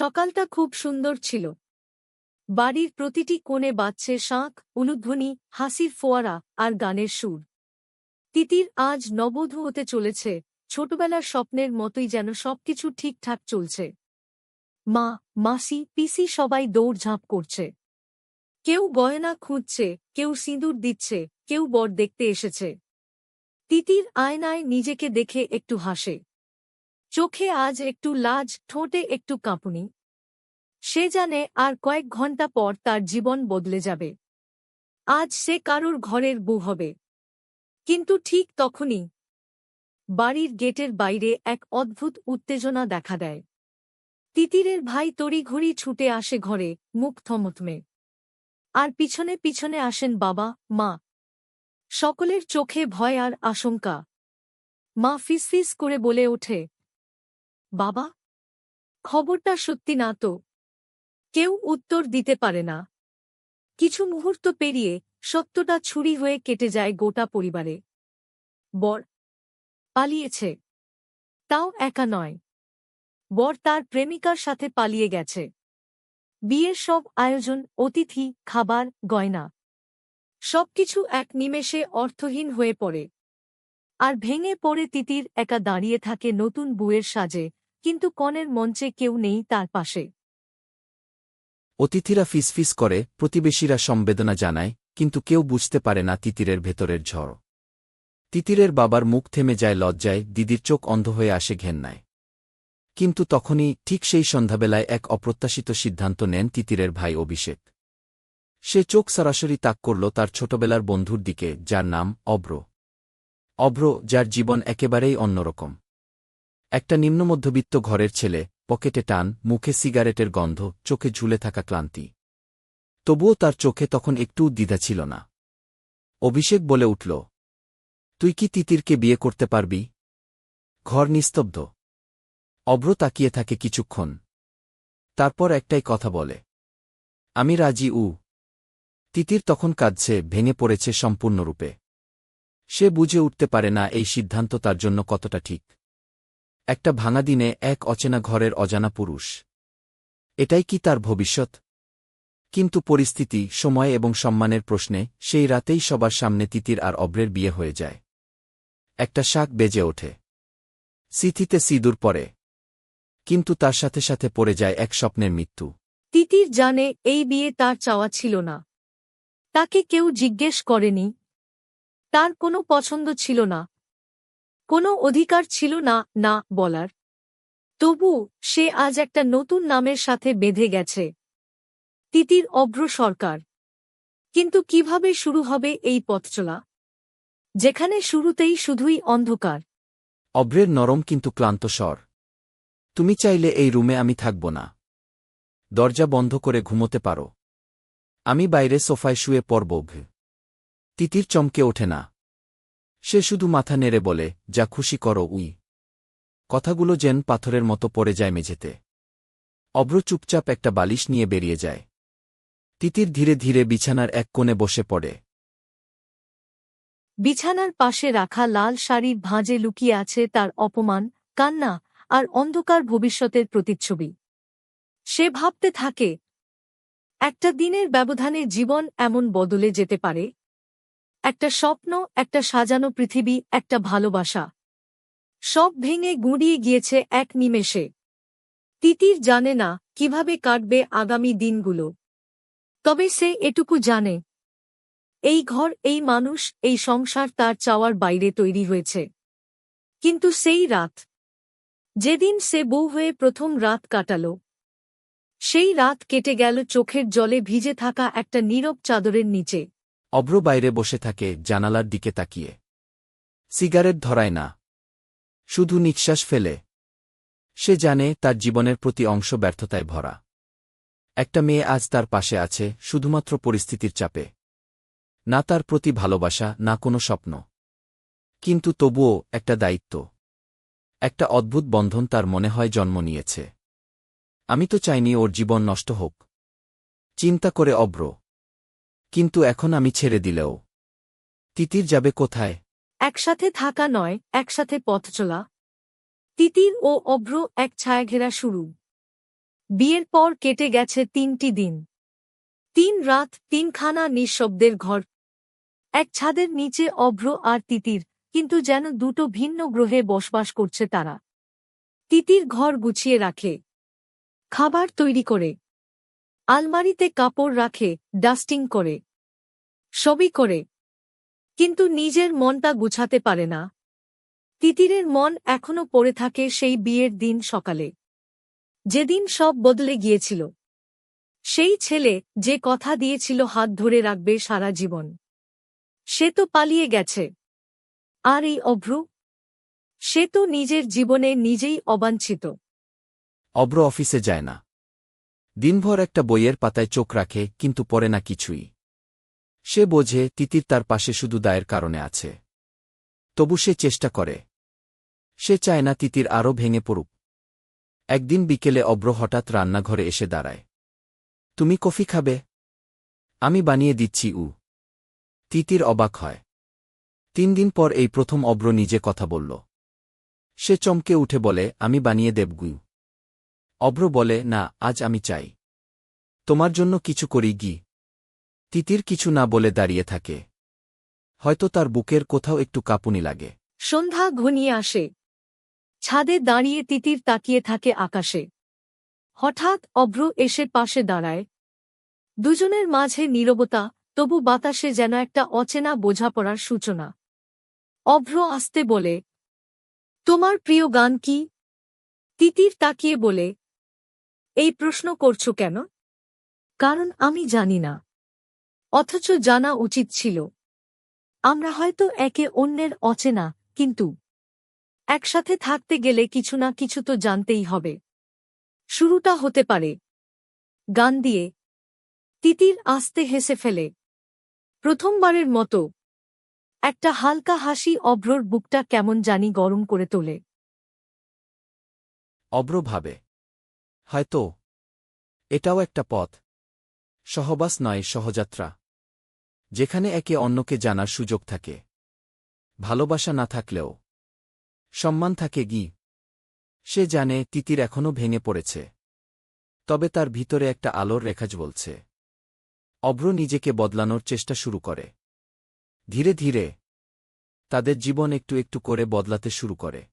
সকালটা খুব সুন্দর ছিল। বাড়ির প্রতিটি কোণে বাজছে শাঁখ, অনুধ্বনি, হাসির ফোয়ারা আর গানের সুর। তিতির আজ নবধূ হতে চলেছে, ছোটবেলার স্বপ্নের মতোই যেন সবকিছু ঠিকঠাক চলছে। মা, মাসি, পিসি সবাই দৌড়ঝাঁপ করছে। কেউ গয়না খুঁজছে, কেউ সিঁদুর দিচ্ছে, কেউ বর দেখতে এসেছে। তিতির আয়নায় নিজেকে দেখে একটু হাসে। চোখে আজ একটু লাজ, ঠোঁটে একটু কাঁপুনি। সে জানে আর কয়েক ঘণ্টা পর তার জীবন বদলে যাবে। আজ সে কারুর ঘরের বউ হবে। কিন্তু ঠিক তখনই বাড়ির গেটের বাইরে এক অদ্ভুত উত্তেজনা দেখা দেয়। তিতিরের ভাই তড়িঘড়ি ছুটে আসে ঘরে, মুখ থমথমে। আর পিছনে পিছনে আসেন বাবা, মা। সকলের চোখে ভয় আর আশঙ্কা। মা ফিসফিস করে বলে ওঠে বাবা, খবরটা সত্যি না তো। কেউ উত্তর দিতে পারে না। কিছু মুহূর্ত পেরিয়ে সত্যটা ছুরি হয়ে কেটে যায় গোটা পরিবারে। বর পালিয়েছে। তাও একা নয়। বর তার প্রেমিকার সাথে পালিয়ে গেছে। বিয়ের সব আয়োজন, অতিথি, খাবার, গয়না, সবকিছু এক নিমেষে অর্থহীন হয়ে পড়ে। আর ভেঙে পড়ে তিতির একা দাঁড়িয়ে থাকে নতুন বুয়ের সাজে। কিন্তু কনের মঞ্চে কেউ নেই তার পাশে। অতিথিরা ফিসফিস করে, প্রতিবেশীরা সম্বেদনা জানায়, কিন্তু কেউ বুঝতে পারে না তিতিরের ভেতরের ঝড়। তিতিরের বাবার মুখ থেমে যায় লজ্জায়, দিদির চোখ অন্ধ হয়ে আসে ঘেন্নায়। কিন্তু তখনই ঠিক সেই সন্ধ্যাবেলায় এক অপ্রত্যাশিত সিদ্ধান্ত নেন তিতিরের ভাই অভিষেক। সে চোখ সরাসরি তাক করল তার ছোটবেলার বন্ধুর দিকে, যার নাম অব্র। অভ্র যার জীবন একেবারেই অন্যরকম। একটা নিম্নমধ্যবিত্ত ঘরের ছেলে পকেটে টান, মুখে সিগারেটের গন্ধ, চোখে ঝুলে থাকা ক্লান্তি। তবুও তার চোখে তখন একটু দ্বিধা ছিল না। অভিষেক বলে উঠল, তুই কি তিতিরকে বিয়ে করতে পারবি? ঘর নিস্তব্ধ। অভ্র তাকিয়ে থাকে কিছুক্ষণ। তারপর একটাই কথা বলে, আমি রাজি, উ। তিতির তখন কাঁদছে, ভেঙে পড়েছে সম্পূর্ণরূপে। সে বুঝে উঠতে পারে না এই সিদ্ধান্ত তার জন্য কতটা ঠিক। একটা ভাঙা দিনে এক অচেনা ঘরের অজানা পুরুষ। এটাই কি তার ভবিষ্যৎ? কিন্তু পরিস্থিতি, সময় এবং সম্মানের প্রশ্নে সেই রাতেই সবার সামনে তিতির আর অব্রের বিয়ে হয়ে যায়। একটা শাক বেজে ওঠে। সিথিতে সিঁদুর পরে কিন্তু তার সাথে সাথে পড়ে যায় এক স্বপ্নের মৃত্যু। তিতির জানে এই বিয়ে তার চাওয়া ছিল না। তাকে কেউ জিজ্ঞেস করেনি। তার কোনো পছন্দ ছিল না। কোনো অধিকার ছিল না না বলার। তবু সে আজ একটা নতুন নামের সাথে বেঁধে গেছে। তিতির অভ্র সরকার কিন্তু কীভাবে শুরু হবে এই পথচলা? যেখানে শুরুতেই শুধুই অন্ধকার। অব্রের নরম কিন্তু ক্লান্ত স্বর। তুমি চাইলে এই রুমে আমি থাকব না। দরজা বন্ধ করে ঘুমোতে পারো। আমি বাইরে সোফায় শুয়ে পড়ব তিতির চমকে ওঠে না। সে শুধু মাথা নেড়ে বলে, যা খুশি করো, উই। কথাগুলো যেন পাথরের মতো পড়ে যায় মেঝেতে। অব্র চুপচাপ একটা বালিশ নিয়ে বেরিয়ে যায়। তিতির ধীরে ধীরে বিছানার এক কোণে বসে পড়ে। বিছানার পাশে রাখা লাল শাড়ির ভাঁজে লুকিয়ে আছে তার অপমান, কান্না আর অন্ধকার ভবিষ্যতের প্রতিচ্ছবি। সে ভাবতে থাকে, একটা দিনের ব্যবধানে জীবন এমন বদলে যেতে পারে একটা স্বপ্ন, একটা সাজানো পৃথিবী, একটা ভালোবাসা। সব ভেঙে গুঁড়িয়ে গিয়েছে এক নিমেষে। তিতির জানে না কীভাবে কাটবে আগামী দিনগুলো। তবে সে এটুকু জানে। এই ঘর, এই মানুষ, এই সংসার তার চাওয়ার বাইরে তৈরি হয়েছে। কিন্তু সেই রাত, যেদিন সে বউ হয়ে প্রথম রাত কাটাল, সেই রাত কেটে গেল চোখের জলে ভিজে থাকা একটা নীরব চাদরের নিচে। অব্র বাইরে বসে থাকে, জানালার দিকে তাকিয়ে। সিগারেট ধরায় না। শুধু নিঃশ্বাস ফেলে। সে জানে তার জীবনের প্রতি অংশ ব্যর্থতায় ভরা। একটা মেয়ে আজ তার পাশে আছে, শুধুমাত্র পরিস্থিতির চাপে। না তার প্রতি ভালোবাসা, না কোনো স্বপ্ন। কিন্তু তবুও একটা দায়িত্ব। একটা অদ্ভুত বন্ধন তার মনে হয় জন্ম নিয়েছে। আমি তো চাইনি ওর জীবন নষ্ট হোক। চিন্তা করে অব্র। কিন্তু এখন আমি ছেড়ে দিলেও। তিতির যাবে কোথায়? একসাথে থাকা নয়, একসাথে পথ চলা। তিতির ও অভ্র এক ছায়াঘেরা শুরু। বিয়ের পর কেটে গেছে তিনটি দিন। তিন রাত, তিনখানা নিঃশব্দের ঘর। এক ছাদের নিচে অভ্র আর তিতির, কিন্তু যেন দুটো ভিন্ন গ্রহে বসবাস করছে তারা। তিতির ঘর গুছিয়ে রাখে। খাবার তৈরি করে। আলমারিতে কাপড় রাখে, ডাস্টিং করে, সবই করে। কিন্তু নিজের মনটা গুছাতে পারে না। তিতিরের মন এখনও পড়ে থাকে সেই বিয়ের দিন সকালে। যেদিন সব বদলে গিয়েছিল। সেই ছেলে যে কথা দিয়েছিল হাত ধরে রাখবে সারা জীবন। সে তো পালিয়ে গেছে। আর এই অভ্রু? সে তো নিজের জীবনে নিজেই অবাঞ্ছিত। অব্র অফিসে যায় না। দিনভর একটা বইয়ের পাতায় চোখ রাখে, কিন্তু পড়ে না কিছুই। সে বোঝে, তিতির তার পাশে শুধু দায়ের কারণে আছে। তবু সে চেষ্টা করে। সে চায় না তিতির আরও ভেঙে পড়ুক। একদিন বিকেলে অব্র হঠাৎ রান্নাঘরে এসে দাঁড়ায়। তুমি কফি খাবে? আমি বানিয়ে দিচ্ছি, উ। তিতির অবাক হয়। তিন দিন পর এই প্রথম অব্র নিজে কথা বলল। সে চমকে উঠে বলে, আমি বানিয়ে দেবগুই অব্র বলে, না, আজ আমি চাই। তোমার জন্য কিছু করি, গি। তিতির কিছু না বলে দাঁড়িয়ে থাকে। হয়তো তার বুকের কোথাও একটু কাঁপুনি লাগে। সন্ধ্যা ঘনিয়ে আসে। ছাদে দাঁড়িয়ে তিতির তাকিয়ে থাকে আকাশে। হঠাৎ অভ্র এসে পাশে দাঁড়ায়। দুজনের মাঝে নীরবতা, তবু বাতাসে যেন একটা অচেনা বোঝাপড়ার সূচনা। অভ্র আসতে বলে, তোমার প্রিয় গান কি? তিতির তাকিয়ে বলে এই প্রশ্ন করছ কেন? কারণ আমি জানি না। অথচ জানা উচিত ছিল। আমরা হয়তো একে অন্যের অচেনা, কিন্তু একসাথে থাকতে গেলে কিছু না কিছু তো জানতেই হবে। শুরুটা হতে পারে। গান দিয়ে। তিতির আস্তে হেসে ফেলে। প্রথমবারের মতো। একটা হালকা হাসি অভ্রর বুকটা কেমন জানি গরম করে তোলে। অব্র ভাবে হয়তো। এটাও একটা পথ। সহবাস নয়, সহযাত্রা। যেখানে একে অন্যকে জানার সুযোগ থাকে। ভালোবাসা না থাকলেও। সম্মান থাকে গি। সে জানে তিতির এখনও ভেঙে পড়েছে। তবে তার ভিতরে একটা আলোর রেখা জ্বলছে। অব্র নিজেকে বদলানোর চেষ্টা শুরু করে। ধীরে ধীরে। তাদের জীবন একটু একটু করে বদলাতে শুরু করে।